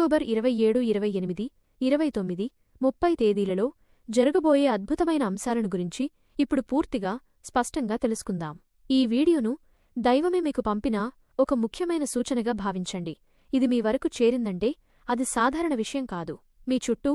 October ఇరవై ఏడు ఇరవై ఎనిమిది ఇరవై తొమ్మిది ముప్పై తేదీలలో జరగబోయే అద్భుతమైన అంశాలను గురించి ఇప్పుడు పూర్తిగా స్పష్టంగా తెలుసుకుందాం. ఈ వీడియోను దైవమే మీకు పంపిన ఒక ముఖ్యమైన సూచనగా భావించండి. ఇది మీ వరకు చేరిందంటే అది సాధారణ విషయం కాదు. మీ చుట్టూ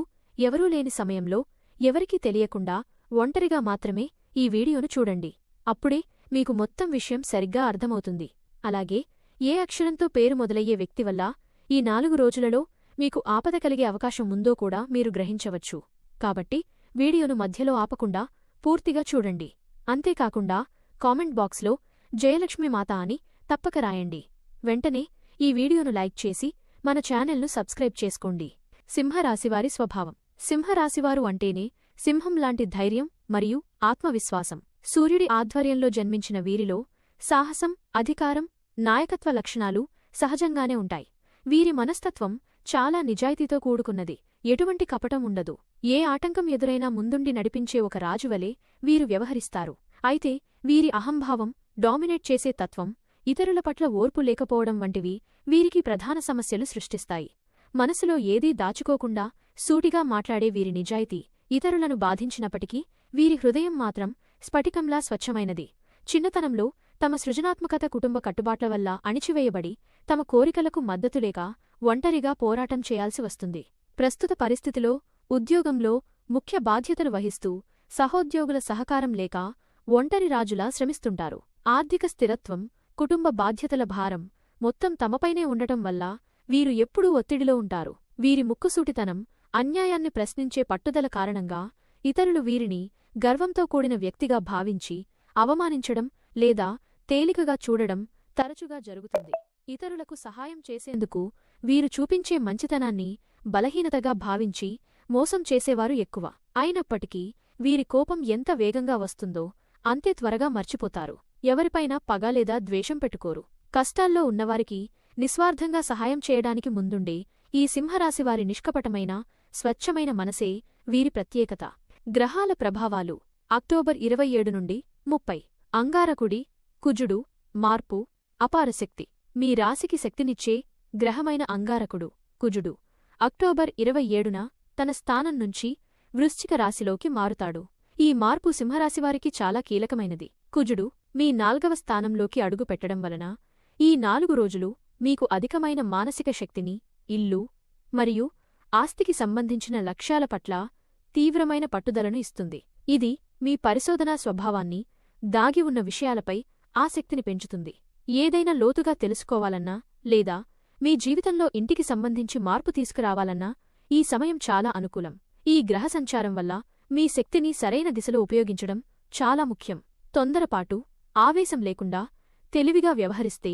ఎవరూ లేని సమయంలో ఎవరికీ తెలియకుండా ఒంటరిగా మాత్రమే ఈ వీడియోను చూడండి. అప్పుడే మీకు మొత్తం విషయం సరిగ్గా అర్థమవుతుంది. అలాగే ఏ అక్షరంతో పేరు మొదలయ్యే వ్యక్తి వల్ల ఈ నాలుగు రోజులలో మీకు ఆపద కలిగే అవకాశం ఉందో కూడా మీరు గ్రహించవచ్చు. కాబట్టి వీడియోను మధ్యలో ఆపకుండా పూర్తిగా చూడండి. అంతేకాకుండా కామెంట్ బాక్స్లో జయలక్ష్మి మాత అని తప్పక రాయండి. వెంటనే ఈ వీడియోను లైక్ చేసి మన ఛానల్ను సబ్స్క్రైబ్ చేసుకోండి. సింహరాశివారి స్వభావం. సింహరాశివారు అంటేనే సింహం లాంటి ధైర్యం మరియు ఆత్మవిశ్వాసం. సూర్యుడి ఆధ్వర్యంలో జన్మించిన వీరిలో సాహసం అధికారం నాయకత్వ లక్షణాలు సహజంగానే ఉంటాయి. వీరి మనస్తత్వం చాలా నిజాయితీతో కూడుకున్నది. ఎటువంటి కపటం ఉండదు. ఏ ఆటంకం ఎదురైనా ముందుండి నడిపించే ఒక రాజువలే వీరు వ్యవహరిస్తారు. అయితే వీరి అహంభావం డామినేట్ చేసే తత్వం ఇతరుల పట్ల ఓర్పు లేకపోవడం వంటివి వీరికి ప్రధాన సమస్యలు సృష్టిస్తాయి. మనసులో ఏదీ దాచుకోకుండా సూటిగా మాట్లాడే వీరి నిజాయితీ ఇతరులను బాధించినప్పటికీ వీరి హృదయం మాత్రం స్ఫటికంలా స్వచ్ఛమైనది. చిన్నతనంలో తమ సృజనాత్మకత కుటుంబ కట్టుబాట్ల వల్ల అణిచివేయబడి తమ కోరికలకు మద్దతులేక ఒంటరిగా పోరాటం చేయాల్సి వస్తుంది. ప్రస్తుత పరిస్థితిలో ఉద్యోగంలో ముఖ్య బాధ్యతలు వహిస్తూ సహోద్యోగుల సహకారం లేక ఒంటరి రాజులా శ్రమిస్తుంటారు. ఆర్థిక స్థిరత్వం కుటుంబ బాధ్యతల భారం మొత్తం తమపైనే ఉండటం వల్ల వీరు ఎప్పుడూ ఒత్తిడిలో ఉంటారు. వీరి ముక్కుసూటితనం అన్యాయాన్ని ప్రశ్నించే పట్టుదల కారణంగా ఇతరులు వీరిని గర్వంతో కూడిన వ్యక్తిగా భావించి అవమానించడం లేదా తేలికగా చూడడం తరచుగా జరుగుతుంది. ఇతరులకు సహాయం చేసేందుకు వీరు చూపించే మంచితనాన్ని బలహీనతగా భావించి మోసం చేసేవారు ఎక్కువ. అయినప్పటికీ వీరి కోపం ఎంత వేగంగా వస్తుందో అంతే త్వరగా మర్చిపోతారు. ఎవరిపైనా పగ లేదా ద్వేషం పెట్టుకోరు. కష్టాల్లో ఉన్నవారికి నిస్వార్థంగా సహాయం చేయడానికి ముందుండే ఈ సింహరాశివారి నిష్కపటమైన స్వచ్ఛమైన మనసే వీరి ప్రత్యేకత. గ్రహాల ప్రభావాలు అక్టోబర్ ఇరవై ఏడు నుండి ముప్పై. అంగారకుడి కుజుడు మార్పు అపారశక్తి. మీ రాశికి శక్తినిచ్చే గ్రహమైన అంగారకుడు కుజుడు. అక్టోబర్ ఇరవై ఏడున తన స్థానం నుంచి వృశ్చిక రాశిలోకి మారుతాడు. ఈ మార్పు సింహరాశివారికి చాలా కీలకమైనది. కుజుడు మీ నాల్గవ స్థానంలోకి అడుగు పెట్టడం వలన ఈ నాలుగు రోజులు మీకు అధికమైన మానసిక శక్తిని ఇల్లు మరియు ఆస్తికి సంబంధించిన లక్ష్యాల పట్ల తీవ్రమైన పట్టుదలను ఇస్తుంది. ఇది మీ పరిశోధనా స్వభావాన్ని దాగి ఉన్న విషయాలపై ఆసక్తిని పెంచుతుంది. ఏదైనా లోతుగా తెలుసుకోవాలన్నా లేదా మీ జీవితంలో ఇంటికి సంబంధించి మార్పు తీసుకురావాలన్నా ఈ సమయం చాలా అనుకూలం. ఈ గ్రహ సంచారం వల్ల మీ శక్తిని సరైన దిశలో ఉపయోగించడం చాలా ముఖ్యం. తొందరపాటు ఆవేశం లేకుండా తెలివిగా వ్యవహరిస్తే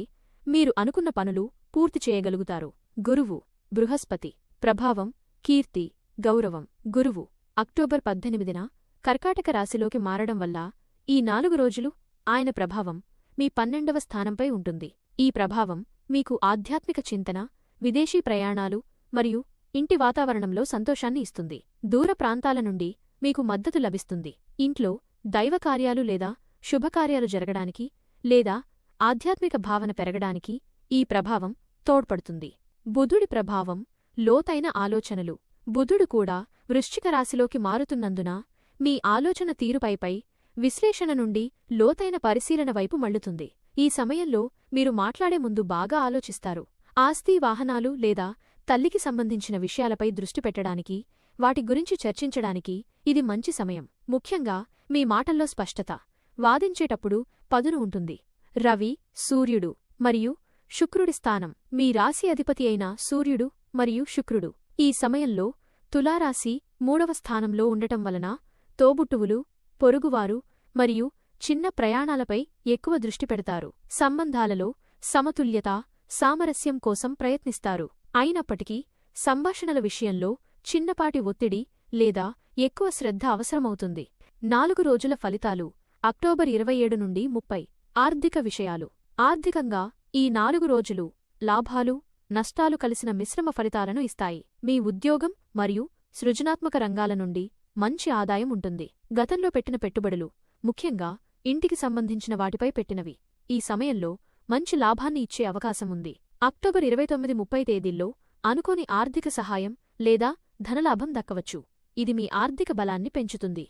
మీరు అనుకున్న పనులు పూర్తి చేయగలుగుతారు. గురువు బృహస్పతి ప్రభావం కీర్తి గౌరవం. గురువు అక్టోబర్ పద్దెనిమిదిన కర్కాటక రాశిలోకి మారడం వల్ల ఈ నాలుగు రోజులు ఆయన ప్రభావం మీ పన్నెండవ స్థానంపై ఉంటుంది. ఈ ప్రభావం మీకు ఆధ్యాత్మిక చింతన విదేశీ ప్రయాణాలు మరియు ఇంటి వాతావరణంలో సంతోషాన్ని ఇస్తుంది. దూర ప్రాంతాల నుండి మీకు మద్దతు లభిస్తుంది. ఇంట్లో దైవకార్యాలు లేదా శుభకార్యాలు జరగడానికి లేదా ఆధ్యాత్మిక భావన పెరగడానికి ఈ ప్రభావం తోడ్పడుతుంది. బుధుడి ప్రభావం లోతైన ఆలోచనలు. బుధుడు కూడా వృశ్చిక రాశిలోకి మారుతున్నందున మీ ఆలోచన తీరుపైపై విశ్లేషణ నుండి లోతైన పరిశీలన వైపు మళ్ళుతుంది. ఈ సమయంలో మీరు మాట్లాడే ముందు బాగా ఆలోచిస్తారు. ఆస్తి వాహనాలు లేదా తల్లికి సంబంధించిన విషయాలపై దృష్టి పెట్టడానికి వాటి గురించి చర్చించడానికి ఇది మంచి సమయం. ముఖ్యంగా మీ మాటల్లో స్పష్టత వాదించేటప్పుడు పదును ఉంటుంది. రవి సూర్యుడు మరియు శుక్రుడి స్థానం. మీ రాశి అధిపతి అయిన సూర్యుడు మరియు శుక్రుడు. ఈ సమయంలో తులారాశి మూడవ స్థానంలో ఉండటం వలన తోబుట్టువులు పొరుగువారు మరియు చిన్న ప్రయాణాలపై ఎక్కువ దృష్టి పెడతారు. సంబంధాలలో సమతుల్యత సామరస్యం కోసం ప్రయత్నిస్తారు. అయినప్పటికీ సంభాషణల విషయంలో చిన్నపాటి ఒత్తిడి లేదా ఎక్కువ శ్రద్ధ అవసరమవుతుంది. నాలుగు రోజుల ఫలితాలు అక్టోబర్ ఇరవై ఏడు నుండి ముప్పై. ఆర్థిక విషయాలు. ఆర్థికంగా ఈ నాలుగు రోజులు లాభాలు నష్టాలు కలిసిన మిశ్రమ ఫలితాలను ఇస్తాయి. మీ ఉద్యోగం మరియు సృజనాత్మక రంగాల నుండి మంచి ఆదాయం ఉంటుంది. గతంలో పెట్టిన పెట్టుబడులు ముఖ్యంగా ఇంటికి సంబంధించిన వాటిపై పెట్టినవి. ఈ సమయంలో మంచి లాభాన్ని ఇచ్చే అవకాశం ఉంది. అక్టోబర్ ఇరవై తొమ్మిది ముప్పై తేదీల్లో అనుకోని ఆర్థిక సహాయం లేదా ధనలాభం దక్కవచ్చు. ఇది మీ ఆర్థిక బలాన్ని పెంచుతుంది.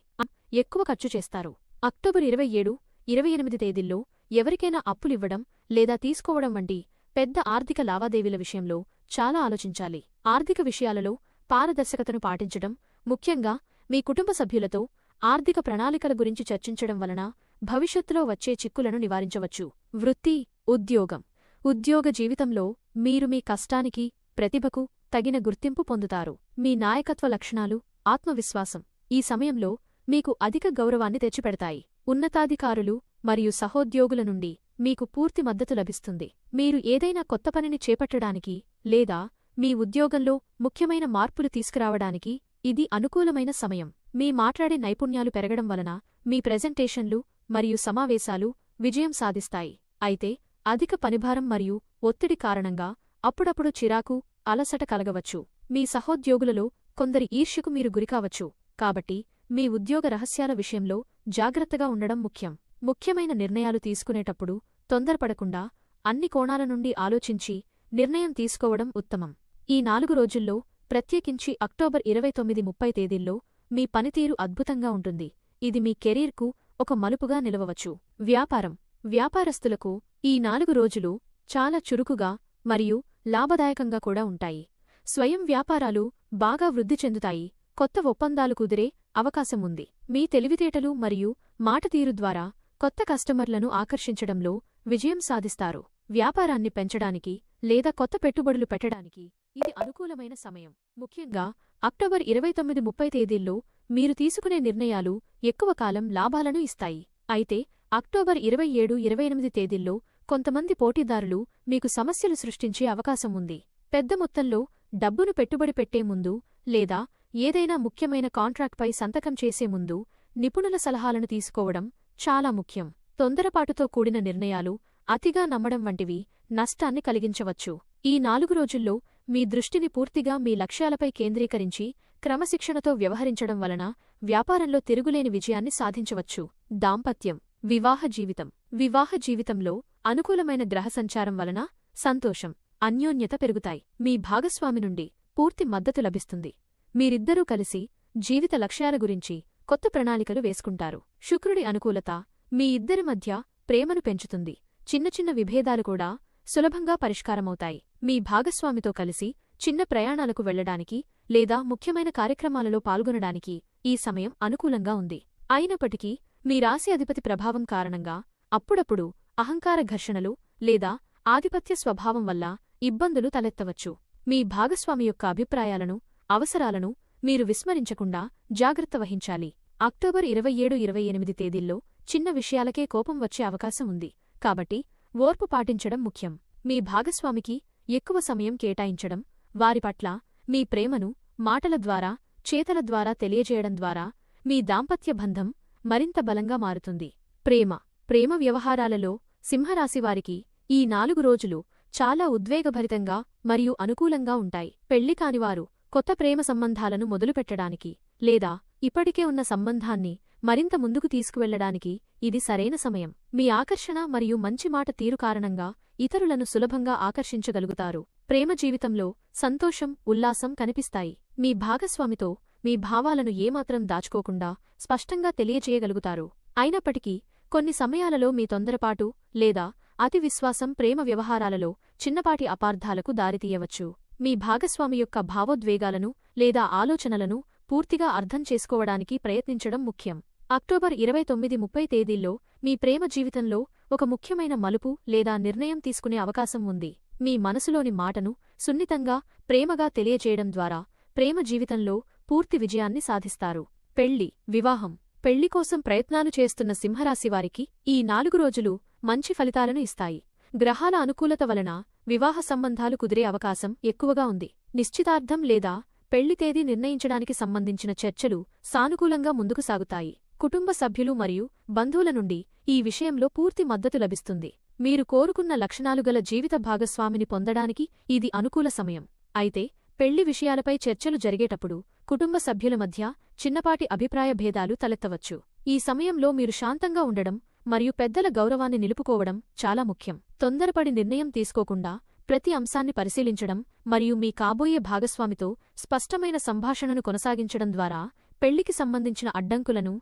ఎక్కువ ఖర్చు చేస్తారు. అక్టోబర్ ఇరవై ఏడు ఇరవై ఎనిమిది తేదీల్లో ఎవరికైనా అప్పులివ్వడం లేదా తీసుకోవడం వంటి పెద్ద ఆర్థిక లావాదేవీల విషయంలో చాలా ఆలోచించాలి. ఆర్థిక విషయాలలో పారదర్శకతను పాటించడం ముఖ్యంగా మీ కుటుంబ సభ్యులతో ఆర్థిక ప్రణాళికల గురించి చర్చించడం వలన భవిష్యత్తులో వచ్చే చిక్కులను నివారించవచ్చు. వృత్తి ఉద్యోగం. ఉద్యోగ జీవితంలో మీరు మీ కష్టానికి ప్రతిభకు తగిన గుర్తింపు పొందుతారు. మీ నాయకత్వ లక్షణాలు ఆత్మవిశ్వాసం ఈ సమయంలో మీకు అధిక గౌరవాన్ని తెచ్చిపెడతాయి. ఉన్నతాధికారులు మరియు సహోద్యోగుల నుండి మీకు పూర్తి మద్దతు లభిస్తుంది. మీరు ఏదైనా కొత్త పనిని చేపట్టడానికి లేదా మీ ఉద్యోగంలో ముఖ్యమైన మార్పులు తీసుకురావడానికి ఇది అనుకూలమైన సమయం. మీ మాట్లాడే నైపుణ్యాలు పెరగడం వలన మీ ప్రెజెంటేషన్లు మరియు సమావేశాలు విజయం సాధిస్తాయి. అయితే అధిక పనిభారం మరియు ఒత్తిడి కారణంగా అప్పుడప్పుడు చిరాకు అలసట కలగవచ్చు. మీ సహోద్యోగులలో కొందరి ఈర్ష్యకు మీరు గురికావచ్చు కాబట్టి మీ ఉద్యోగ రహస్యాల విషయంలో జాగ్రత్తగా ఉండడం ముఖ్యం. ముఖ్యమైన నిర్ణయాలు తీసుకునేటప్పుడు తొందరపడకుండా అన్ని కోణాల నుండి ఆలోచించి నిర్ణయం తీసుకోవడం ఉత్తమం. ఈ నాలుగు రోజుల్లో ప్రత్యేకించి అక్టోబర్ ఇరవై తొమ్మిది ముప్పై తేదీల్లో మీ పనితీరు అద్భుతంగా ఉంటుంది. ఇది మీ కెరీర్కు ఒక మలుపుగా నిలవవచ్చు. వ్యాపారం. వ్యాపారస్తులకు ఈ నాలుగు రోజులు చాలా చురుకుగా మరియు లాభదాయకంగా కూడా ఉంటాయి. స్వయం వ్యాపారాలు బాగా వృద్ధి చెందుతాయి. కొత్త ఒప్పందాలు కుదిరే అవకాశం ఉంది. మీ తెలివితేటలు మరియు మాటతీరు ద్వారా కొత్త కస్టమర్లను ఆకర్షించడంలో విజయం సాధిస్తారు. వ్యాపారాన్ని పెంచడానికి లేదా కొత్త పెట్టుబడులు పెట్టడానికి ఇది అనుకూలమైన సమయం. ముఖ్యంగా అక్టోబర్ ఇరవై తొమ్మిది ముప్పై తేదీల్లో మీరు తీసుకునే నిర్ణయాలు ఎక్కువ కాలం లాభాలను ఇస్తాయి. అయితే అక్టోబర్ ఇరవై ఏడు ఇరవై ఎనిమిది తేదీల్లో కొంతమంది పోటీదారులు మీకు సమస్యలు సృష్టించే అవకాశం ఉంది. పెద్ద మొత్తంలో డబ్బును పెట్టుబడి పెట్టే ముందు లేదా ఏదైనా ముఖ్యమైన కాంట్రాక్ట్పై సంతకం చేసే ముందు నిపుణుల సలహాలను తీసుకోవడం చాలా ముఖ్యం. తొందరపాటుతో కూడిన నిర్ణయాలు అతిగా నమ్మడం వంటివి నష్టాన్ని కలిగించవచ్చు. ఈ నాలుగు రోజుల్లో మీ దృష్టిని పూర్తిగా మీ లక్ష్యాలపై కేంద్రీకరించి క్రమశిక్షణతో వ్యవహరించడం వలన వ్యాపారంలో తిరుగులేని విజయాన్ని సాధించవచ్చు. దాంపత్యం. వివాహ జీవితం. వివాహ జీవితంలో అనుకూలమైన గ్రహ సంచారం వలన సంతోషం అన్యోన్యత పెరుగుతాయి. మీ భాగస్వామి నుండి పూర్తి మద్దతు లభిస్తుంది. మీరిద్దరూ కలిసి జీవిత లక్ష్యాల గురించి కొత్త ప్రణాళికలు వేసుకుంటారు. శుక్రుడి అనుకూలత మీ ఇద్దరి మధ్య ప్రేమను పెంచుతుంది. చిన్న చిన్న విభేదాలు కూడా సులభంగా పరిష్కారమవుతాయి. మీ భాగస్వామితో కలిసి చిన్న ప్రయాణాలకు వెళ్ళడానికి లేదా ముఖ్యమైన కార్యక్రమాలలో పాల్గొనడానికి ఈ సమయం అనుకూలంగా ఉంది. అయినప్పటికీ మీ రాశి అధిపతి ప్రభావం కారణంగా అప్పుడప్పుడు అహంకార ఘర్షణలు లేదా ఆధిపత్య స్వభావం వల్ల ఇబ్బందులు తలెత్తవచ్చు. మీ భాగస్వామి యొక్క అభిప్రాయాలను అవసరాలను మీరు విస్మరించకుండా జాగ్రత్త వహించాలి. అక్టోబర్ ఇరవై ఏడు ఇరవై ఎనిమిది తేదీల్లో చిన్న విషయాలకే కోపం వచ్చే అవకాశం ఉంది. కాబట్టి ఓర్పు పాటించడం ముఖ్యం. మీ భాగస్వామికి ఎక్కువ సమయం కేటాయించడం వారి పట్ల మీ ప్రేమను మాటల ద్వారా చేతల ద్వారా తెలియజేయడం ద్వారా మీ దాంపత్య బంధం మరింత బలంగా మారుతుంది. ప్రేమ ప్రేమ వ్యవహారాలలో సింహరాశివారికి ఈ నాలుగు రోజులు చాలా ఉద్వేగభరితంగా మరియు అనుకూలంగా ఉంటాయి. పెళ్ళి కానివారు కొత్త ప్రేమ సంబంధాలను మొదలుపెట్టడానికి లేదా ఇప్పటికే ఉన్న సంబంధాన్ని మరింత ముందుకు తీసుకువెళ్ళడానికి ఇది సరైన సమయం. మీ ఆకర్షణ మరియు మంచి మాట తీరు కారణంగా ఇతరులను సులభంగా ఆకర్షించగలుగుతారు. ప్రేమ జీవితంలో సంతోషం ఉల్లాసం కనిపిస్తాయి. మీ భాగస్వామితో మీ భావాలను ఏమాత్రం దాచుకోకుండా స్పష్టంగా తెలియజేయగలుగుతారు. అయినప్పటికీ కొన్ని సమయాలలో మీ తొందరపాటు లేదా అతి విశ్వాసం ప్రేమ వ్యవహారాలలో చిన్నపాటి అపార్థాలకు దారితీయవచ్చు. మీ భాగస్వామి యొక్క భావోద్వేగాలను లేదా ఆలోచనలను పూర్తిగా అర్థం చేసుకోవడానికి ప్రయత్నించడం ముఖ్యం. అక్టోబర్ ఇరవై తొమ్మిది ముప్పై తేదీల్లో మీ ప్రేమ జీవితంలో ఒక ముఖ్యమైన మలుపు లేదా నిర్ణయం తీసుకునే అవకాశం ఉంది. మీ మనసులోని మాటను సున్నితంగా ప్రేమగా తెలియజేయడం ద్వారా ప్రేమ జీవితంలో పూర్తి విజయాన్ని సాధిస్తారు. పెళ్ళి వివాహం. పెళ్ళి కోసం ప్రయత్నాలు చేస్తున్న సింహరాశివారికి ఈ నాలుగు రోజులు మంచి ఫలితాలను ఇస్తాయి. గ్రహాల అనుకూలత వలన వివాహ సంబంధాలు కుదిరే అవకాశం ఎక్కువగా ఉంది. నిశ్చితార్థం లేదా పెళ్ళి తేదీ నిర్ణయించడానికి సంబంధించిన చర్చలు సానుకూలంగా ముందుకు సాగుతాయి. కుటుంబ సభ్యులు మరియు బంధువుల నుండి ఈ విషయంలో పూర్తి మద్దతు లభిస్తుంది. మీరు కోరుకున్న లక్షణాలు గల జీవిత భాగస్వామిని పొందడానికి ఇది అనుకూల సమయం. అయితే పెళ్ళి విషయాలపై చర్చలు జరిగేటప్పుడు కుటుంబ సభ్యుల మధ్య చిన్నపాటి అభిప్రాయ భేదాలు తలెత్తవచ్చు. ఈ సమయంలో మీరు శాంతంగా ఉండడం మరియు పెద్దల గౌరవాన్ని నిలుపుకోవడం చాలా ముఖ్యం. తొందరపడి నిర్ణయం తీసుకోకుండా ప్రతి అంశాన్ని పరిశీలించడం మరియు మీ కాబోయే భాగస్వామితో స్పష్టమైన సంభాషణను కొనసాగించడం ద్వారా పెళ్ళికి సంబంధించిన అడ్డంకులను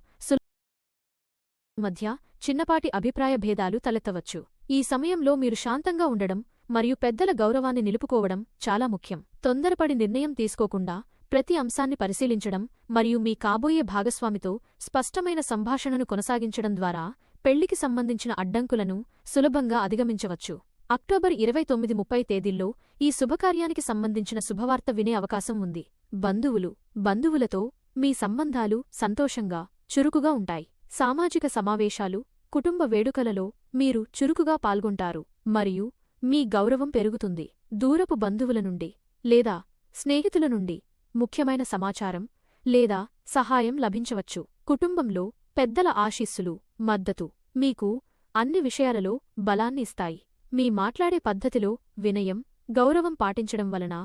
మధ్య చిన్నపాటి అభిప్రాయ భేదాలు తలెత్తవచ్చు. ఈ సమయంలో మీరు శాంతంగా ఉండడం మరియు పెద్దల గౌరవాన్ని నిలుపుకోవడం చాలా ముఖ్యం. తొందరపడి నిర్ణయం తీసుకోకుండా ప్రతి అంశాన్ని పరిశీలించడం మరియు మీ కాబోయే భాగస్వామితో స్పష్టమైన సంభాషణను కొనసాగించడం ద్వారా పెళ్ళికి సంబంధించిన అడ్డంకులను సులభంగా అధిగమించవచ్చు. అక్టోబర్ ఇరవై తొమ్మిది ముప్పై తేదీల్లో ఈ శుభకార్యానికి సంబంధించిన శుభవార్త వినే అవకాశం ఉంది. బంధువులు బంధువులతో మీ సంబంధాలు సంతోషంగా చురుకుగా ఉంటాయి. సామాజిక సమావేశాలు కుటుంబ వేడుకలలో మీరు చురుకుగా పాల్గొంటారు మరియు మీ గౌరవం పెరుగుతుంది. దూరపు బంధువుల నుండి లేదా స్నేహితుల నుండి ముఖ్యమైన సమాచారం లేదా సహాయం లభించవచ్చు. కుటుంబంలో పెద్దల ఆశీస్సులు మద్దతు మీకు అన్ని విషయాలలో బలాన్ని ఇస్తాయి. మీ మాట్లాడే పద్ధతిలో వినయం గౌరవం పాటించడం వలన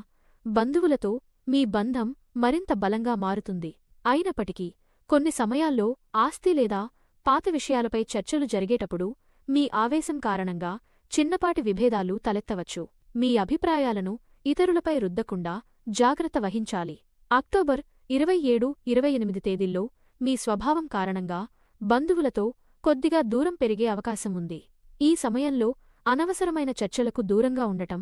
బంధువులతో మీ బంధం మరింత బలంగా మారుతుంది. అయినప్పటికీ కొన్ని సమయాల్లో ఆస్తి లేదా పాత విషయాలపై చర్చలు జరిగేటప్పుడు మీ ఆవేశం కారణంగా చిన్నపాటి విభేదాలు తలెత్తవచ్చు. మీ అభిప్రాయాలను ఇతరులపై రుద్దకుండా జాగ్రత్త వహించాలి. అక్టోబర్ ఇరవై ఏడు ఇరవై ఎనిమిది తేదీల్లో మీ స్వభావం కారణంగా బంధువులతో కొద్దిగా దూరం పెరిగే అవకాశం ఉంది. ఈ సమయంలో అనవసరమైన చర్చలకు దూరంగా ఉండటం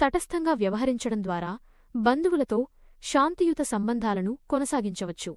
తటస్థంగా వ్యవహరించడం ద్వారా బంధువులతో శాంతియుత సంబంధాలను కొనసాగించవచ్చు.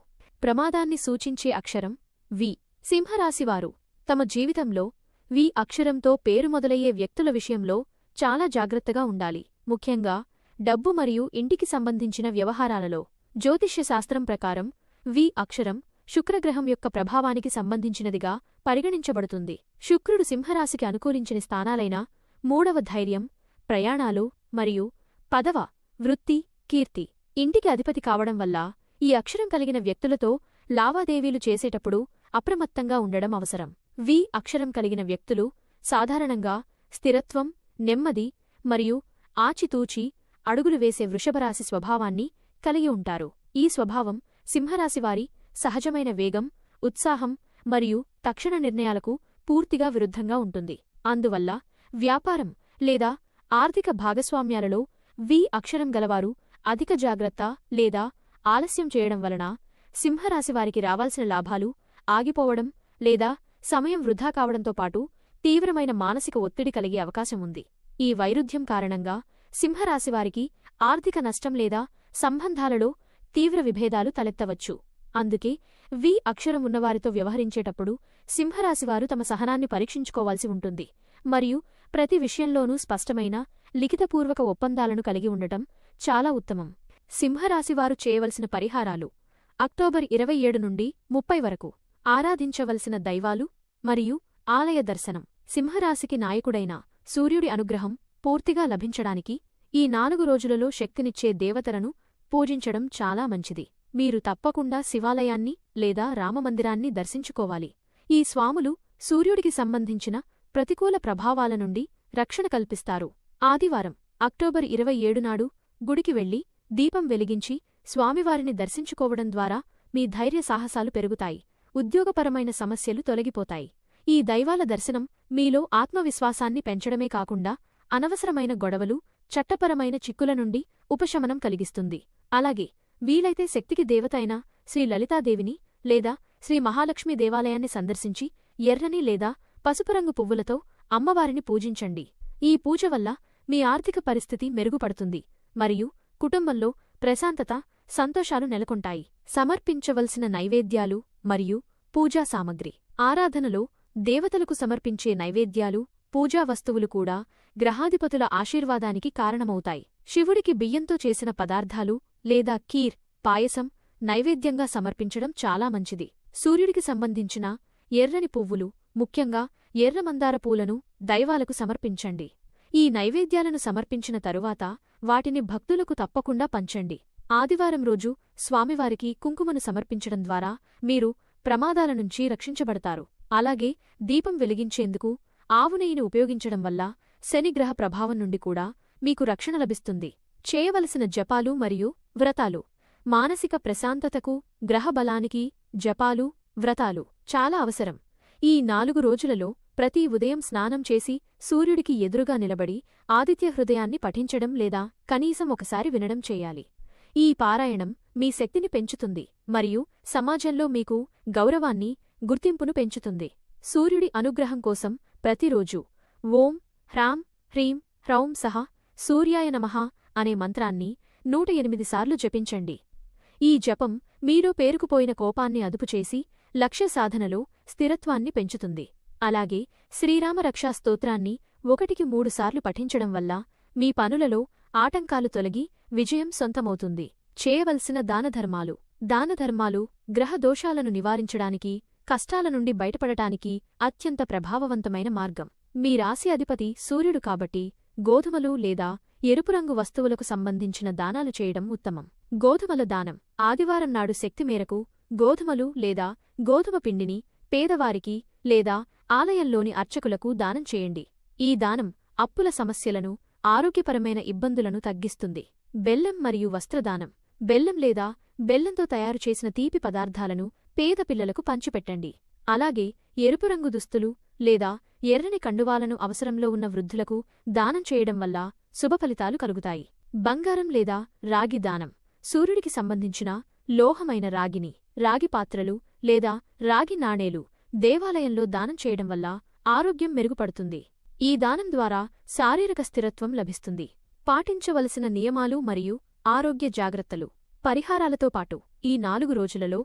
ప్రమాదాన్ని సూచించే అక్షరం వి. సింహరాశివారు తమ జీవితంలో వి అక్షరంతో పేరు మొదలయ్యే వ్యక్తుల విషయంలో చాలా జాగ్రత్తగా ఉండాలి. ముఖ్యంగా డబ్బు మరియు ఇంటికి సంబంధించిన వ్యవహారాలలో. జ్యోతిష్యశాస్త్రం ప్రకారం వి అక్షరం శుక్రగ్రహం యొక్క ప్రభావానికి సంబంధించినదిగా పరిగణించబడుతుంది. శుక్రుడు సింహరాశికి అనుకూలించిన స్థానాలైన మూడవ ధైర్యం ప్రయాణాలు మరియు పదవ వృత్తి కీర్తి. ఇంటికి అధిపతి కావడం వల్ల ఈ అక్షరం కలిగిన వ్యక్తులతో లావాదేవీలు చేసేటప్పుడు అప్రమత్తంగా ఉండడం అవసరం. వి అక్షరం కలిగిన వ్యక్తులు సాధారణంగా స్థిరత్వం నెమ్మది మరియు ఆచితూచి అడుగులు వేసే వృషభరాశి స్వభావాన్ని కలిగి ఉంటారు. ఈ స్వభావం సింహరాశివారి సహజమైన వేగం ఉత్సాహం మరియు తక్షణ నిర్ణయాలకు పూర్తిగా విరుద్ధంగా ఉంటుంది. అందువల్ల వ్యాపారం లేదా ఆర్థిక భాగస్వామ్యాలలో వి అక్షరం గలవారు అధిక జాగ్రత్త లేదా ఆలస్యం చేయడం వలన సింహరాశివారికి రావాల్సిన లాభాలు ఆగిపోవడం లేదా సమయం వృధా కావడంతో పాటు తీవ్రమైన మానసిక ఒత్తిడి కలిగే అవకాశం ఉంది. ఈ వైరుధ్యం కారణంగా సింహరాశివారికి ఆర్థిక నష్టం లేదా సంబంధాలలో తీవ్ర విభేదాలు తలెత్తవచ్చు. అందుకే వి అక్షరం ఉన్నవారితో వ్యవహరించేటప్పుడు సింహరాశివారు తమ సహనాన్ని పరీక్షించుకోవాల్సి ఉంటుంది. మరియు ప్రతి విషయంలోనూ స్పష్టమైన లిఖితపూర్వక ఒప్పందాలను కలిగి ఉండటం చాలా ఉత్తమం. సింహరాశివారు చేయవలసిన పరిహారాలు అక్టోబర్ ఇరవై ఏడు నుండి ముప్పై వరకు ఆరాధించవలసిన దైవాలు మరియు ఆలయ దర్శనం. సింహరాశికి నాయకుడైన సూర్యుడి అనుగ్రహం పూర్తిగా లభించడానికి ఈ నాలుగు రోజులలో శక్తినిచ్చే దేవతలను పూజించడం చాలా మంచిది. మీరు తప్పకుండా శివాలయాన్ని లేదా రామమందిరాన్ని దర్శించుకోవాలి. ఈ స్వాములు సూర్యుడికి సంబంధించిన ప్రతికూల ప్రభావాల నుండి రక్షణ కల్పిస్తారు. ఆదివారం అక్టోబర్ ఇరవై ఏడునాడు గుడికి వెళ్ళి దీపం వెలిగించి స్వామివారిని దర్శించుకోవడం ద్వారా మీ ధైర్య సాహసాలు పెరుగుతాయి. ఉద్యోగపరమైన సమస్యలు తొలగిపోతాయి. ఈ దైవాల దర్శనం మీలో ఆత్మవిశ్వాసాన్ని పెంచడమే కాకుండా అనవసరమైన గొడవలు చట్టపరమైన చిక్కుల నుండి ఉపశమనం కలిగిస్తుంది. అలాగే వీలైతే శక్తికి దేవత అయిన శ్రీ లలితాదేవిని లేదా శ్రీ మహాలక్ష్మి దేవాలయాన్ని సందర్శించి ఎర్రని లేదా పసుపురంగు పువ్వులతో అమ్మవారిని పూజించండి. ఈ పూజ వల్ల మీ ఆర్థిక పరిస్థితి మెరుగుపడుతుంది. మరియు కుటుంబంలో ప్రశాంతత సంతోషాలు నెలకొంటాయి. సమర్పించవలసిన నైవేద్యాలు మరియు పూజా సామగ్రి. ఆరాధనలో దేవతలకు సమర్పించే నైవేద్యాలు పూజా వస్తువులు కూడా గ్రహాధిపతుల ఆశీర్వాదానికి కారణమవుతాయి. శివుడికి బియ్యంతో చేసిన పదార్థాలు లేదా కీర్ పాయసం నైవేద్యంగా సమర్పించడం చాలా మంచిది. సూర్యుడికి సంబంధించిన ఎర్రని పువ్వులు ముఖ్యంగా ఎర్రమందార పూలను దైవాలకు సమర్పించండి. ఈ నైవేద్యాలను సమర్పించిన తరువాత వాటిని భక్తులకు తప్పకుండా పంచండి. ఆదివారం రోజు స్వామివారికి కుంకుమను సమర్పించడం ద్వారా మీరు ప్రమాదాల నుంచి రక్షించబడతారు. అలాగే దీపం వెలిగించేందుకు ఆవునెయ్యిని ఉపయోగించడం వల్ల శనిగ్రహ ప్రభావం నుండి కూడా మీకు రక్షణ లభిస్తుంది. చేయవలసిన జపాలు మరియు వ్రతాలు. మానసిక ప్రశాంతతకు గ్రహబలానికి జపాలు వ్రతాలు చాలా అవసరం. ఈ నాలుగు రోజులలో ప్రతి ఉదయం స్నానం చేసి సూర్యుడికి ఎదురుగా నిలబడి ఆదిత్య హృదయాన్ని పఠించడం లేదా కనీసం ఒకసారి వినడం చేయాలి. ఈ పారాయణం మీ శక్తిని పెంచుతుంది మరియు సమాజంలో మీకు గౌరవాన్ని గుర్తింపును పెంచుతుంది. సూర్యుడి అనుగ్రహం కోసం ప్రతిరోజు ఓం హ్రాం హ్రీం హ్రౌం సహ సూర్యాయ నమః అనే మంత్రాన్ని నూట ఎనిమిది సార్లు జపించండి. ఈ జపం మీలో పేరుకుపోయిన కోపాన్ని అదుపుచేసి లక్ష్య సాధనలో స్థిరత్వాన్ని పెంచుతుంది. అలాగే శ్రీరామరక్షా స్తోత్రాన్ని ఒకటికి మూడుసార్లు పఠించడం వల్ల మీ పనులలో ఆటంకాలు తొలగి విజయం సొంతమవుతుంది. చేయవలసిన దానధర్మాలు. దానధర్మాలు గ్రహ దోషాలను నివారించడానికి కష్టాల నుండి బయటపడటానికి అత్యంత ప్రభావవంతమైన మార్గం. మీ రాశి అధిపతి సూర్యుడు కాబట్టి గోధుమలు లేదా ఎరుపు రంగు వస్తువులకు సంబంధించిన దానాలు చేయడం ఉత్తమం. గోధుమల దానం ఆదివారం నాడు శక్తి మేరకు గోధుమలు లేదా గోధుమ పిండిని పేదవారికి లేదా ఆలయంలోని అర్చకులకు దానం చేయండి. ఈ దానం అప్పుల సమస్యలను ఆరోగ్యపరమైన ఇబ్బందులను తగ్గిస్తుంది. బెల్లం మరియు వస్త్రదానం. బెల్లం లేదా బెల్లంతో తయారు చేసిన తీపి పదార్థాలను పేద పిల్లలకు పంచిపెట్టండి. అలాగే ఎరుపు రంగు దుస్తులు లేదా ఎర్రని కండువాలను అవసరంలో ఉన్న వృద్ధులకు దానం చేయడం వల్ల శుభఫలితాలు కలుగుతాయి. బంగారం లేదా రాగి దానం. సూర్యుడికి సంబంధించిన లోహమైన రాగిని రాగి పాత్రలు లేదా రాగి నాణేలు దేవాలయంలో దానం చేయడం వల్ల ఆరోగ్యం మెరుగుపడుతుంది. ఈ దానం ద్వారా శారీరక స్థిరత్వం లభిస్తుంది. పాటించవలసిన నియమాలు మరియు ఆరోగ్య జాగ్రత్తలు. పరిహారాలతో పాటు ఈ నాలుగు రోజులలో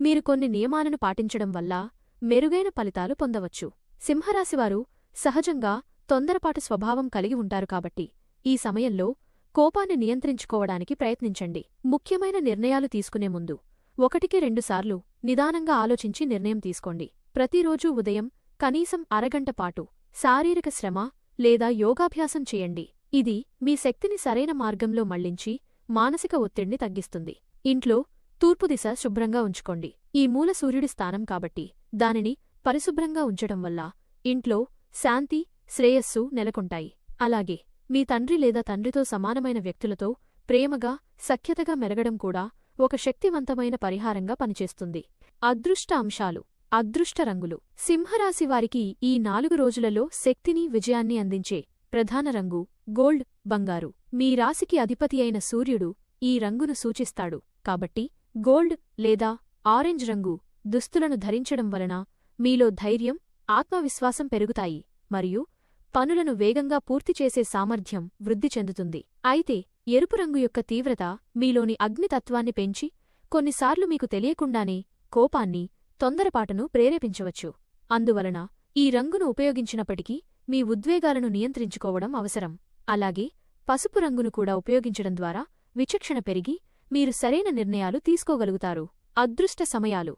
మీరు కొన్ని నియమాలను పాటించడం వల్ల మెరుగైన ఫలితాలు పొందవచ్చు. సింహరాశివారు సహజంగా తొందరపాటు స్వభావం కలిగి ఉంటారు కాబట్టి ఈ సమయంలో కోపాన్ని నియంత్రించుకోవడానికి ప్రయత్నించండి. ముఖ్యమైన నిర్ణయాలు తీసుకునే ముందు ఒకటికి రెండుసార్లు నిదానంగా ఆలోచించి నిర్ణయం తీసుకోండి. ప్రతిరోజూ ఉదయం కనీసం అరగంట పాటు శారీరక శ్రమ లేదా యోగాభ్యాసం చేయండి. ఇది మీ శక్తిని సరైన మార్గంలో మళ్ళించి మానసిక ఒత్తిడిని తగ్గిస్తుంది. ఇంట్లో తూర్పు దిశ శుభ్రంగా ఉంచుకోండి. ఈ మూల సూర్యుడి స్థానం కాబట్టి దానిని పరిశుభ్రంగా ఉంచడం వల్ల ఇంట్లో శాంతి శ్రేయస్సు నెలకొంటాయి. అలాగే మీ తండ్రి లేదా తండ్రితో సమానమైన వ్యక్తులతో ప్రేమగా సఖ్యతగా మెరగడం కూడా ఒక శక్తివంతమైన పరిహారంగా పనిచేస్తుంది. అదృష్ట అంశాలు అదృష్ట రంగులు. సింహరాశివారికి ఈ నాలుగు రోజులలో శక్తిని విజయాన్ని అందించే ప్రధాన రంగు గోల్డ్ బంగారు. మీ రాశికి అధిపతి అయిన సూర్యుడు ఈ రంగును సూచిస్తాడు. కాబట్టి గోల్డ్ లేదా ఆరెంజ్ రంగు దుస్తులను ధరించడం వలన మీలో ధైర్యం ఆత్మవిశ్వాసం పెరుగుతాయి. మరియు పనులను వేగంగా పూర్తి చేసే సామర్థ్యం వృద్ధి చెందుతుంది. అయితే ఎరుపు రంగు యొక్క తీవ్రత మీలోని అగ్నితత్వాన్ని పెంచి కొన్నిసార్లు మీకు తెలియకుండానే కోపాన్ని తొందరపాటును ప్రేరేపించవచ్చు. అందువలన ఈ రంగును ఉపయోగించినప్పటికీ మీ ఉద్వేగాలను నియంత్రించుకోవడం అవసరం. అలాగే పసుపు రంగును కూడా ఉపయోగించడం ద్వారా విచక్షణ పెరిగి మీరు సరైన నిర్ణయాలు తీసుకోగలుగుతారు. అదృష్ట సమయాలు.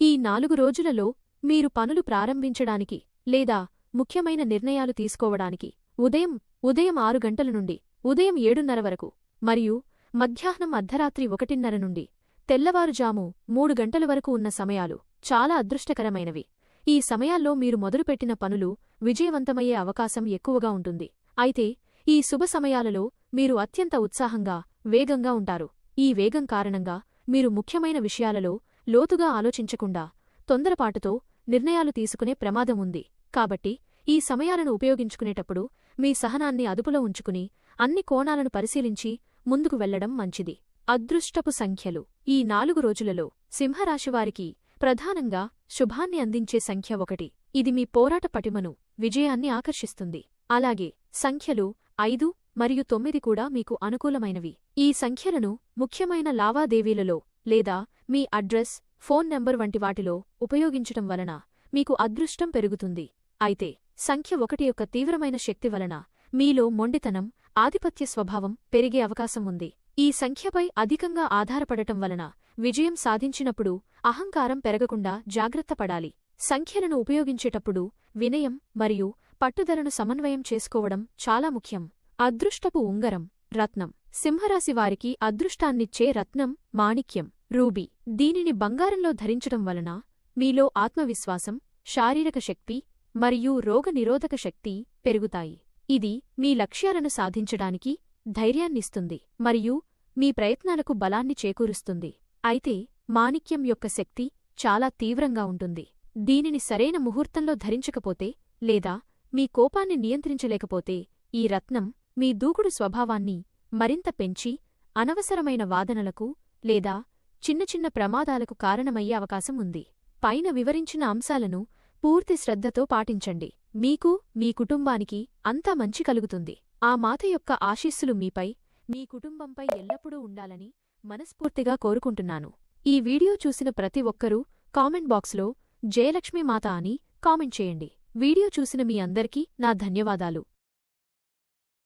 ఈ నాలుగు రోజులలో మీరు పనులు ప్రారంభించడానికి లేదా ముఖ్యమైన నిర్ణయాలు తీసుకోవడానికి ఉదయం ఉదయం ఆరు గంటల నుండి ఉదయం ఏడున్నర వరకు మరియు మధ్యాహ్నం అర్ధరాత్రి ఒకటిన్నర నుండి తెల్లవారుజాము మూడు గంటల వరకు ఉన్న సమయాలు చాలా అదృష్టకరమైనవి. ఈ సమయాల్లో మీరు మొదలుపెట్టిన పనులు విజయవంతమయ్యే అవకాశం ఎక్కువగా ఉంటుంది. అయితే ఈ శుభ సమయాలలో మీరు అత్యంత ఉత్సాహంగా వేగంగా ఉంటారు. ఈ వేగం కారణంగా మీరు ముఖ్యమైన విషయాలలో లోతుగా ఆలోచించకుండా తొందరపాటుతో నిర్ణయాలు తీసుకునే ప్రమాదం ఉంది. కాబట్టి ఈ సమయాలను ఉపయోగించుకునేటప్పుడు మీ సహనాన్ని అదుపులో ఉంచుకుని అన్ని కోణాలను పరిశీలించి ముందుకు వెళ్ళడం మంచిది. అదృష్టపు సంఖ్యలు. ఈ నాలుగు రోజులలో సింహరాశివారికి ప్రధానంగా శుభాన్ని అందించే సంఖ్య ఒకటి. ఇది మీ పోరాట పటిమను విజయాన్ని ఆకర్షిస్తుంది. అలాగే సంఖ్యలు ఐదు మరియు తొమ్మిది కూడా మీకు అనుకూలమైనవి. ఈ సంఖ్యలను ముఖ్యమైన లావాదేవీలలో లేదా మీ అడ్రస్ ఫోన్ నెంబర్ వంటి వాటిలో ఉపయోగించటం వలన మీకు అదృష్టం పెరుగుతుంది. అయితే సంఖ్య ఒకటి యొక్క తీవ్రమైన శక్తి వలన మీలో మొండితనం ఆధిపత్య స్వభావం పెరిగే అవకాశం ఉంది. ఈ సంఖ్యపై అధికంగా ఆధారపడటం వలన విజయం సాధించినప్పుడు అహంకారం పెరగకుండా జాగ్రత్త పడాలి. సంఖ్యలను ఉపయోగించేటప్పుడు వినయం మరియు పట్టుదలను సమన్వయం చేసుకోవడం చాలా ముఖ్యం. అదృష్టపు ఉంగరం రత్నం. సింహరాశివారికి అదృష్టాన్నిచ్చే రత్నం మాణిక్యం. రూబీ. దీనిని బంగారంలో ధరించడం వలన మీలో ఆత్మవిశ్వాసం శారీరక శక్తి మరియు రోగనిరోధక శక్తి పెరుగుతాయి. ఇది మీ లక్ష్యాలను సాధించడానికి ధైర్యాన్నిస్తుంది మరియు మీ ప్రయత్నాలకు బలాన్ని చేకూరుస్తుంది. అయితే మాణిక్యం యొక్క శక్తి చాలా తీవ్రంగా ఉంటుంది. దీనిని సరైన ముహూర్తంలో ధరించకపోతే లేదా మీ కోపాన్ని నియంత్రించలేకపోతే ఈ రత్నం మీ దూకుడు స్వభావాన్ని మరింత పెంచి అనవసరమైన వాదనలకు లేదా చిన్న చిన్న ప్రమాదాలకు కారణమయ్యే అవకాశం ఉంది. పైన వివరించిన అంశాలను పూర్తి శ్రద్ధతో పాటించండి. మీకు మీ కుటుంబానికి అంతా మంచి కలుగుతుంది. ఆ మాత యొక్క ఆశీస్సులు మీపై మీ కుటుంబంపై ఎల్లప్పుడూ ఉండాలని మనస్ఫూర్తిగా కోరుకుంటున్నాను. ఈ వీడియో చూసిన ప్రతి ఒక్కరూ కామెంట్ బాక్స్లో జయలక్ష్మీ మాత అని కామెంట్ చేయండి. వీడియో చూసిన మీ అందరికీ నా ధన్యవాదాలు.